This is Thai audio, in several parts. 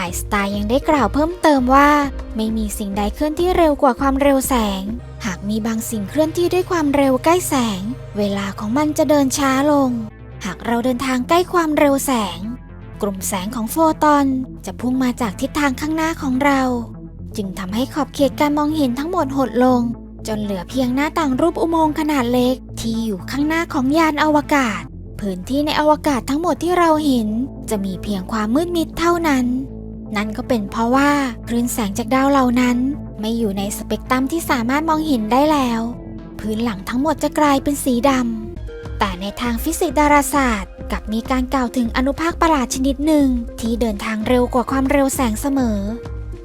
ไอน์สไตน์ยังได้กล่าวเพิ่มเติมว่า ไม่มีสิ่งใดเคลื่อนที่เร็วกว่าความเร็วแสง หากมีบางสิ่งเคลื่อนที่ด้วยความเร็วใกล้แสง เวลาของมันจะเดินช้าลง หากเราเดินทางใกล้ความเร็วแสง กลุ่มแสงของโฟตอนจะพุ่งมาจากทิศทางข้างหน้าของเรา จึงทำให้ขอบเขตการมองเห็นทั้งหมดหดลง จนเหลือเพียงหน้าต่างรูปอุโมงค์ขนาดเล็ก ที่อยู่ข้างหน้าของยานอวกาศพื้นที่ในอวกาศทั้งหมดที่เราเห็น จะมีเพียงความมืดมิดเท่านั้น นั่นก็เป็นเพราะว่าคลื่นแสงจากดาวเหล่านั้น ไม่อยู่ในสเปกตรัมที่สามารถมองเห็นได้แล้ว พื้นหลังทั้งหมดจะกลายเป็นสีดำแต่ในทางฟิสิกส์ดาราศาสตร์กลับมีการกล่าวถึงอนุภาคประหลาดชนิดหนึ่ง ที่เดินทางเร็วกว่าความเร็วแสงเสมอ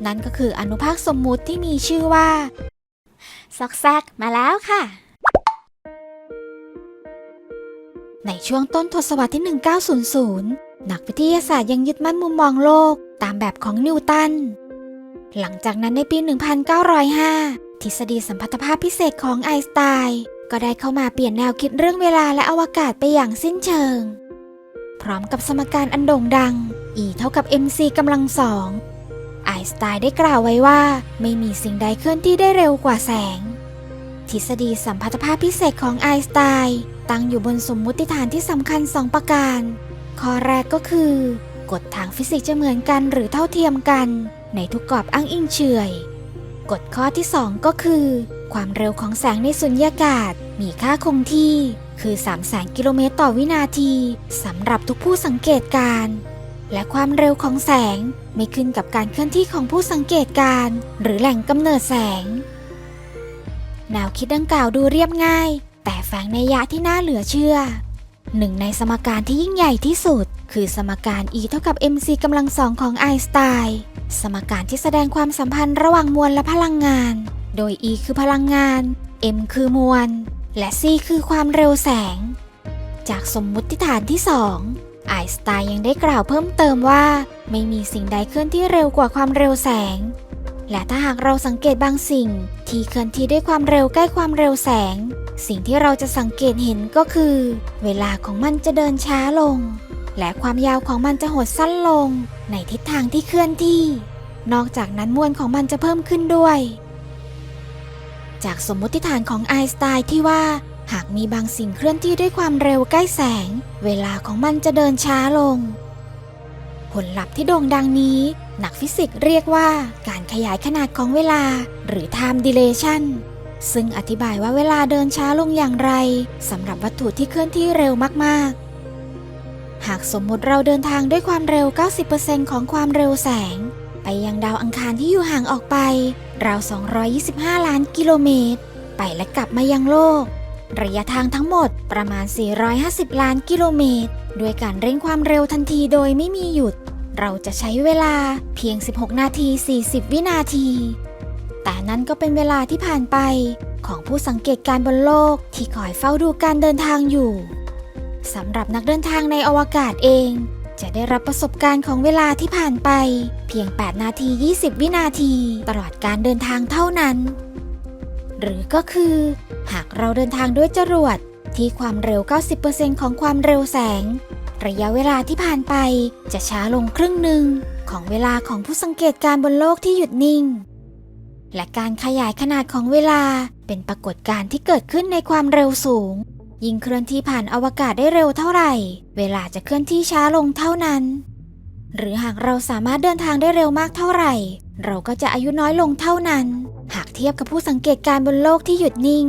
นั่นก็คืออนุภาคสมมุติที่มีชื่อว่าซอกแซกมาแล้วค่ะ ในช่วงต้นทศวรรษที่ 1900 นักวิทยาศาสตร์ยังยึดมั่นมุมมองโลก ตามแบบของนิวตัน หลังจากนั้นในปี 1905 ทฤษฎีสัมพัทธภาพพิเศษของไอน์สไตน์ก็ได้เข้ามาเปลี่ยนแนวคิดเรื่องเวลาและอวกาศไปอย่างสิ้นเชิง พร้อมกับสมการอันโด่งดัง E เท่ากับ mc กำลังสองไอน์สไตน์ได้กล่าวไว้ว่า ไม่มีสิ่งใดเคลื่อนที่ได้เร็วกว่าแสง ทฤษฎีสัมพัทธภาพพิเศษของไอน์สไตน์ตั้งอยู่บนสมมุติฐานที่สำคัญสองประการ ข้อแรกก็คือ กฎทางฟิสิกส์จะเหมือนกันหรือเท่าเทียมกัน ในทุกกรอบอ้างอิงเฉยกฎข้อที่ 2 ก็คือ ความเร็วของแสงในสุญญากาศ มีค่าคงที่ คือ3 0 0 0 0 0กิโลเมตรต่อวินาทีสำหรับทุกผู้สังเกตการณ์และความเร็วของแสงไม่ขึ้นกับการเคลื่อนที่ของผู้สังเกตการณ์หรือแหล่งกำเนิดแสง แนวคิดดังกล่าวดูเรียบง่าย แต่แฝงในยะที่น่าเหลือเชื่อหนึ่งในสมการที่ยิ่งใหญ่ที่สุด คือสมการ E เท่ากับ mc กำลังสองของไอน์สไตน์สมการที่แสดงความสัมพันธ์ระหว่างมวลและพลังงาน โดย E คือพลังงาน m คือมวล และ c คือความเร็วแสง จากสมมุติฐานที่ 2 ไอน์สไตน์ยังได้กล่าวเพิ่มเติมว่า ไม่มีสิ่งใดเคลื่อนที่เร็วกว่าความเร็วแสง และถ้าหากเราสังเกตบางสิ่ง ที่เคลื่อนที่ด้วยความเร็วใกล้ความเร็วแสง สิ่งที่เราจะสังเกตเห็นก็คือ เวลาของมันจะเดินช้าลง และความยาวของมันจะหดสั้นลง ในทิศทางที่เคลื่อนที่ นอกจากนั้นมวลของมันจะเพิ่มขึ้นด้วย จากสมมติฐานของไอน์สไตน์ที่ว่า หากมีบางสิ่งเคลื่อนที่ด้วยความเร็วใกล้แสง เวลาของมันจะเดินช้าลง ผลลัพธ์ที่โด่งดังนี้ นักฟิสิกส์เรียกว่าการขยายขนาดของเวลา หรือ time dilation ซึ่งอธิบายว่าเวลาเดินช้าลงอย่างไรสำหรับวัตถุที่เคลื่อนที่เร็วมากๆ หากสมมติเราเดินทางด้วยความเร็ว 90%ของความเร็วแสง ไปยังดาวอังคารที่อยู่ห่างออกไป ราว 225 ล้านกิโลเมตร ไปและกลับมายังโลก ระยะทางทั้งหมดประมาณ 450 ล้านกิโลเมตร ด้วยการเร่งความเร็วทันทีโดยไม่มีหยุด เราจะใช้เวลาเพียง 16 นาที 40 วินาที แต่นั่นก็เป็นเวลาที่ผ่านไปของผู้สังเกตการณ์บนโลกที่คอยเฝ้าดูการเดินทางอยู่ สำหรับนักเดินทางในอวกาศเอง จะได้รับประสบการณ์ของเวลาที่ผ่านไป เพียง 8 นาที 20 วินาที ตลอดการเดินทางเท่านั้น หรือก็คือ หากเราเดินทางด้วยจรวดที่ความเร็ว 90%ของความเร็วแสง ระยะเวลาที่ผ่านไปจะช้าลงครึ่งหนึ่งของเวลาของผู้สังเกตการณ์บนโลกที่หยุดนิ่ง และการขยายขนาดของเวลาเป็นปรากฏการณ์ที่เกิดขึ้นในความเร็วสูง ยิ่งเคลื่อนที่ผ่านอวกาศได้เร็วเท่าไหร่ เวลาจะเคลื่อนที่ช้าลงเท่านั้น หรือหากเราสามารถเดินทางได้เร็วมากเท่าไหร่ เราก็จะอายุน้อยลงเท่านั้น หากเทียบกับผู้สังเกตการณ์บนโลกที่หยุดนิ่ง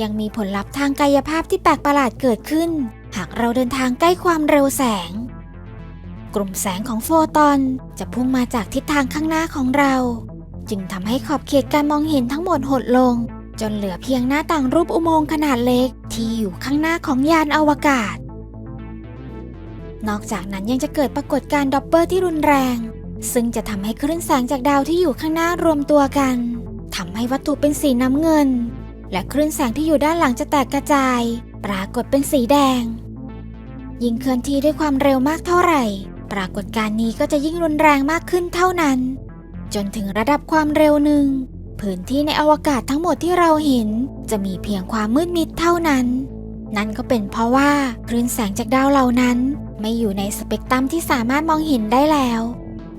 ยังมีผลลัพธ์ทางกายภาพที่แปลกประหลาดเกิดขึ้น หากเราเดินทางใกล้ความเร็วแสง กลุ่มแสงของโฟตอนจะพุ่งมาจากทิศทางข้างหน้าของเรา จึงทำให้ขอบเขตการมองเห็นทั้งหมดหดลง จนเหลือเพียงหน้าต่างรูปอุโมงค์ขนาดเล็ก ที่อยู่ข้างหน้าของยานอวกาศ นอกจากนั้นยังจะเกิดปรากฏการณ์ดอปเปอร์ที่รุนแรง ซึ่งจะทำให้คลื่นแสงจากดาวที่อยู่ข้างหน้ารวมตัวกันทำให้วัตถุเป็นสีน้ำเงิน และคลื่นแสงที่อยู่ด้านหลังจะแตกกระจาย ปรากฏเป็นสีแดง ยิ่งเคลื่อนที่ด้วยความเร็วมากเท่าไหร่ ปรากฏการณ์นี้ก็จะยิ่งรุนแรงมากขึ้นเท่านั้น จนถึงระดับความเร็วหนึ่ง พื้นที่ในอวกาศทั้งหมดที่เราเห็น จะมีเพียงความมืดมิดเท่านั้น นั่นก็เป็นเพราะว่าคลื่นแสงจากดาวเหล่านั้น ไม่อยู่ในสเปกตรัมที่สามารถมองเห็นได้แล้ว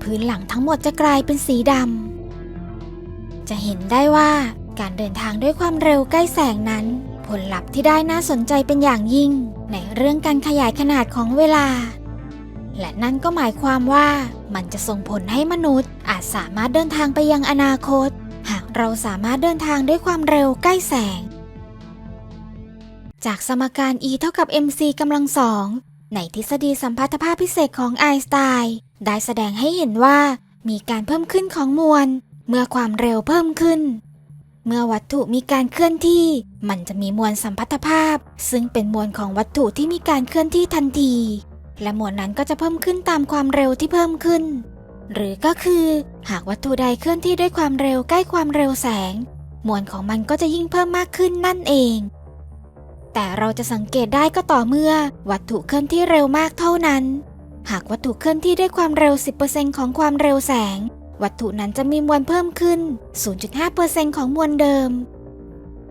พื้นหลังทั้งหมดจะกลายเป็นสีดำจะเห็นได้ว่าการเดินทางด้วยความเร็วใกล้แสงนั้น ผลลัพธ์ที่ได้น่าสนใจเป็นอย่างยิ่ง ในเรื่องการขยายขนาดของเวลา และนั่นก็หมายความว่ามันจะส่งผลให้มนุษย์อาจสามารถเดินทางไปยังอนาคต เราสามารถเดินทางด้วยความเร็วใกล้แสง จากสมการ E เท่ากับ mc กำลังสองในทฤษฎีสัมพัทธภาพพิเศษของไอน์สไตน์ได้แสดงให้เห็นว่ามีการเพิ่มขึ้นของมวล เมื่อความเร็วเพิ่มขึ้น เมื่อวัตถุมีการเคลื่อนที่ มันจะมีมวลสัมพัทธภาพ ซึ่งเป็นมวลของวัตถุที่มีการเคลื่อนที่ทันที และมวลนั้นก็จะเพิ่มขึ้นตามความเร็วที่เพิ่มขึ้น หรือก็คือ หากวัตถุใดเคลื่อนที่ด้วยความเร็วใกล้ความเร็วแสง มวลของมันก็จะยิ่งเพิ่มมากขึ้นนั่นเอง แต่เราจะสังเกตได้ก็ต่อเมื่อ วัตถุเคลื่อนที่เร็วมากเท่านั้น หากวัตถุเคลื่อนที่ด้วยความเร็ว 10%ของความเร็วแสง วัตถุนั้นจะมีมวลเพิ่มขึ้น 0.5%ของมวลเดิม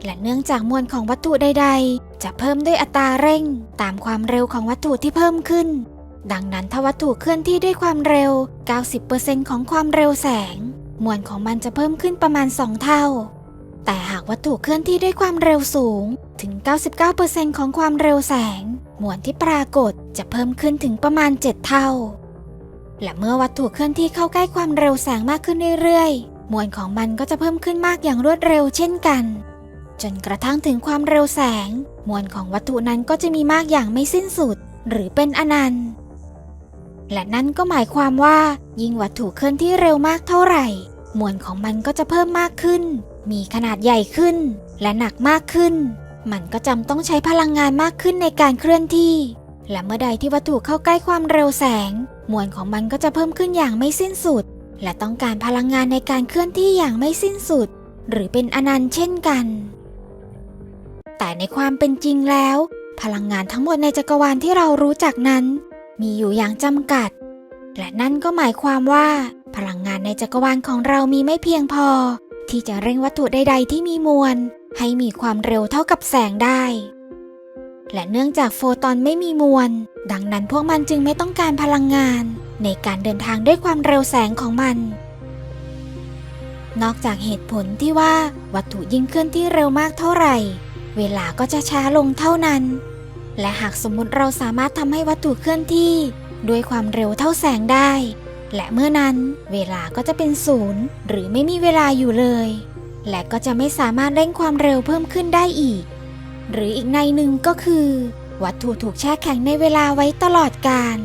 และเนื่องจากมวลของวัตถุใด ๆ จะเพิ่มด้วยอัตราเร่ง ตามความเร็วของวัตถุที่เพิ่มขึ้น ดังนั้นถ้าวัตถุเคลื่อนที่ด้วยความเร็ว 90%ของความเร็วแสง มวลของมันจะเพิ่มขึ้นประมาณ 2 เท่า แต่หากวัตถุเคลื่อนที่ด้วยความเร็วสูง ถึง 99%ของความเร็วแสง มวลที่ปรากฏจะเพิ่มขึ้นถึงประมาณ 7 เท่า และเมื่อวัตถุเคลื่อนที่เข้าใกล้ความเร็วแสงมากขึ้นเรื่อยๆ มวลของมันก็จะเพิ่มขึ้นมากอย่างรวดเร็วเช่นกัน จนกระทั่งถึงความเร็วแสง มวลของวัตถุนั้นก็จะมีมากอย่างไม่สิ้นสุด หรือเป็นอนันต์ และนั่นก็หมายความว่า ยิ่งวัตถุเคลื่อนที่เร็วมากเท่าไหร่ มวลของมันก็จะเพิ่มมากขึ้น มีขนาดใหญ่ขึ้น และหนักมากขึ้น มันก็จำต้องใช้พลังงานมากขึ้นในการเคลื่อนที่ และเมื่อใดที่วัตถุเข้าใกล้ความเร็วแสง มวลของมันก็จะเพิ่มขึ้นอย่างไม่สิ้นสุด และต้องการพลังงานในการเคลื่อนที่อย่างไม่สิ้นสุด หรือเป็นอนันต์เช่นกัน แต่ในความเป็นจริงแล้ว พลังงานทั้งหมดในจักรวาลที่เรารู้จักนั้น มีอยู่อย่างจำกัด และนั่นก็หมายความว่า พลังงานในจักรวาลของเรามีไม่เพียงพอ ที่จะเร่งวัตถุใด ๆ ที่มีมวล ให้มีความเร็วเท่ากับแสงได้ และเนื่องจากโฟตอนไม่มีมวล ดังนั้นพวกมันจึงไม่ต้องการพลังงาน ในการเดินทางด้วยความเร็วแสงของมัน นอกจากเหตุผลที่ว่าวัตถุยิ่งเคลื่อนที่เร็วมากเท่าไหร่ เวลาก็จะช้าลงเท่านั้น และหากสมมุติเราสามารถทำให้วัตถุเคลื่อนที่ ด้วยความเร็วเท่าแสงได้ และเมื่อนั้นเวลาก็จะเป็นศูนย์หรือไม่มีเวลาอยู่เลย และก็จะไม่สามารถเร่งความเร็วเพิ่มขึ้นได้อีก หรืออีกในหนึ่งก็คือ วัตถุถูกแช่แข็งในเวลาไว้ตลอดกาล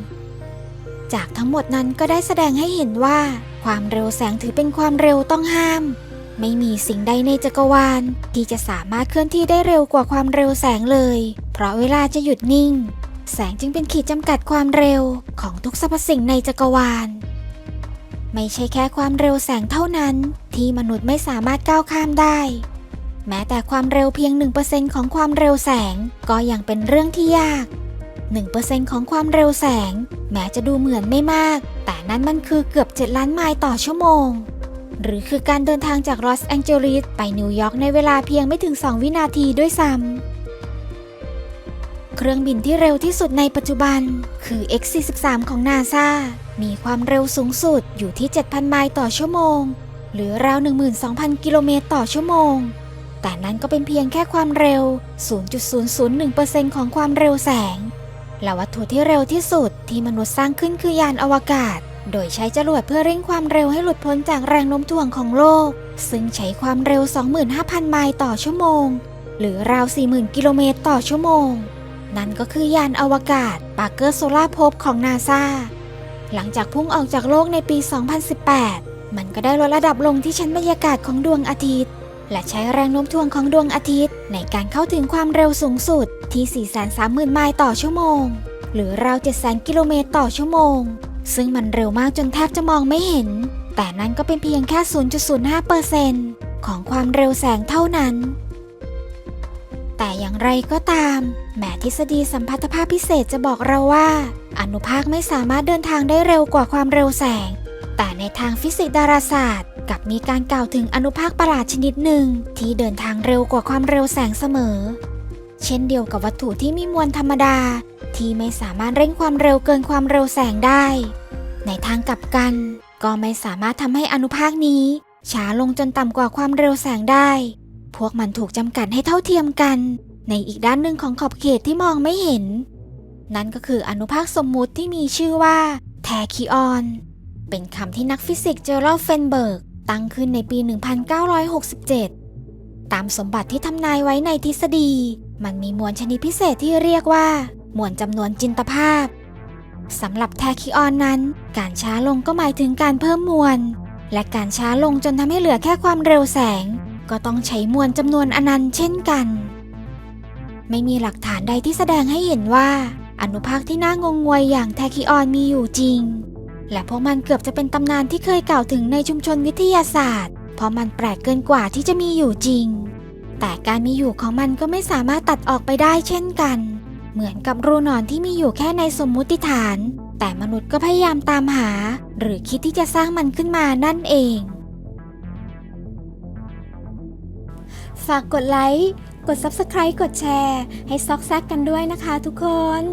จากทั้งหมดนั้นก็ได้แสดงให้เห็นว่า ความเร็วแสงถือเป็นความเร็วต้องห้าม ไม่มีสิ่งใดในจักรวาลที่จะสามารถเคลื่อนที่ได้เร็วกว่าความเร็วแสงเลย ราะเวลาจะหยุดนิ่ง แสงจึงเป็นขีดจำกัดความเร็วของทุกสรรพสิ่งในจักรวาล ไม่ใช่แค่ความเร็วแสงเท่านั้น ที่มนุษย์ไม่สามารถก้าวข้ามได้ แม้แต่ความเร็วเพียง 1%ของความเร็วแสงก็ยังเป็นเรื่องที่ยาก 1%ของความเร็วแสง แม้จะดูเหมือนไม่มาก แต่นั้นมันคือเกือบ 7 ล้านไมล์ต่อชั่วโมง หรือคือการเดินทางจากลอสแองเจลิสไปนิวยอร์กในเวลาเพียงไม่ถึง 2 วินาทีด้วยซ้ำ เครื่องบินที่เร็วที่สุดในปัจจุบัน คือ X-43 ของนาซามีความเร็วสูงสุดอยู่ที่ 7,000 ไมล์ต่อชั่วโมง หรือราว 12,000 กิโลเมตรต่อชั่วโมง แต่นั้นก็เป็นเพียงแค่ความเร็ว 0.001%ของความเร็วแสง และวัตถุที่เร็วที่สุดที่มนุษย์สร้างขึ้นคือยานอวกาศ โดยใช้จรวดเพื่อเร่งความเร็วให้หลุดพ้นจากแรงโน้มถ่วงของโลก ซึ่งใช้ความเร็ว 25,000 ไมล์ต่อชั่วโมง หรือราว 40,000 กิโลเมตรต่อชั่วโมง นั่นก็คือยานอวกาศปาร์เกอร์โซลาร์โพบของนาซาหลังจากพุ่งออกจากโลกในปี 2018 มันก็ได้ลดระดับลงที่ชั้นบรรยากาศของดวงอาทิตย์ และใช้แรงโน้มถ่วงของดวงอาทิตย์ ในการเข้าถึงความเร็วสูงสุดที่ 430,000 ไมล์ต่อชั่วโมง หรือราว 700,000 กิโลเมตรต่อชั่วโมง ซึ่งมันเร็วมากจนแทบจะมองไม่เห็น แต่นั้นก็เป็นเพียงแค่ 0.05%ของความเร็วแสงเท่านั้น แต่อย่างไรก็ตาม แม้ทฤษฎีสัมพัทธภาพพิเศษจะบอกเราว่า อนุภาคไม่สามารถเดินทางได้เร็วกว่าความเร็วแสง แต่ในทางฟิสิกส์ดาราศาสตร์กลับมีการกล่าวถึงอนุภาคประหลาดชนิดหนึ่ง ที่เดินทางเร็วกว่าความเร็วแสงเสมอ เช่นเดียวกับวัตถุที่มีมวลธรรมดา ที่ไม่สามารถเร่งความเร็วเกินความเร็วแสงได้ ในทางกลับกัน ก็ไม่สามารถทำให้อนุภาคนี้ช้าลงจนต่ำกว่าความเร็วแสงได้ วกมันถูกจำกัดให้เท่าเทียมกัน ในอีกด้านหนึ่งของขอบเขตที่มองไม่เห็น นั่นก็คืออนุภาคสมมุติที่มีชื่อว่าแทคิออน เป็นคำที่นักฟิสิกส์เจอร์ลเฟนเบิร์ก ตั้งขึ้นในปี 1967 ตามสมบัติที่ทำนายไว้ในทฤษฎี มันมีมวลชนิดพิเศษที่เรียกว่า มวลจำนวนจินตภาพสำหรับแทคิออนนั้น การช้าลงก็หมายถึงการเพิ่มมวล และการช้าลงจนทำให้เหลือแค่ความเร็วแสง ก็ต้องใช้มวลจำนวนอนันต์เช่นกัน ไม่มีหลักฐานใดที่แสดงให้เห็นว่า อนุภาคที่น่างงงวยอย่างแทคิออนมีอยู่จริง และพวกมันเกือบจะเป็นตำนานที่เคยกล่าวถึงในชุมชนวิทยาศาสตร์ เพราะมันแปลกเกินกว่าที่จะมีอยู่จริง แต่การมีอยู่ของมันก็ไม่สามารถตัดออกไปได้เช่นกัน เหมือนกับรูนอนที่มีอยู่แค่ในสมมุติฐาน แต่มนุษย์ก็พยายามตามหา หรือคิดที่จะสร้างมันขึ้นมานั่นเอง ฝากกดไลค์ กด Subscribe กดแชร์ ให้ซอกแซกกันด้วยนะคะทุกคน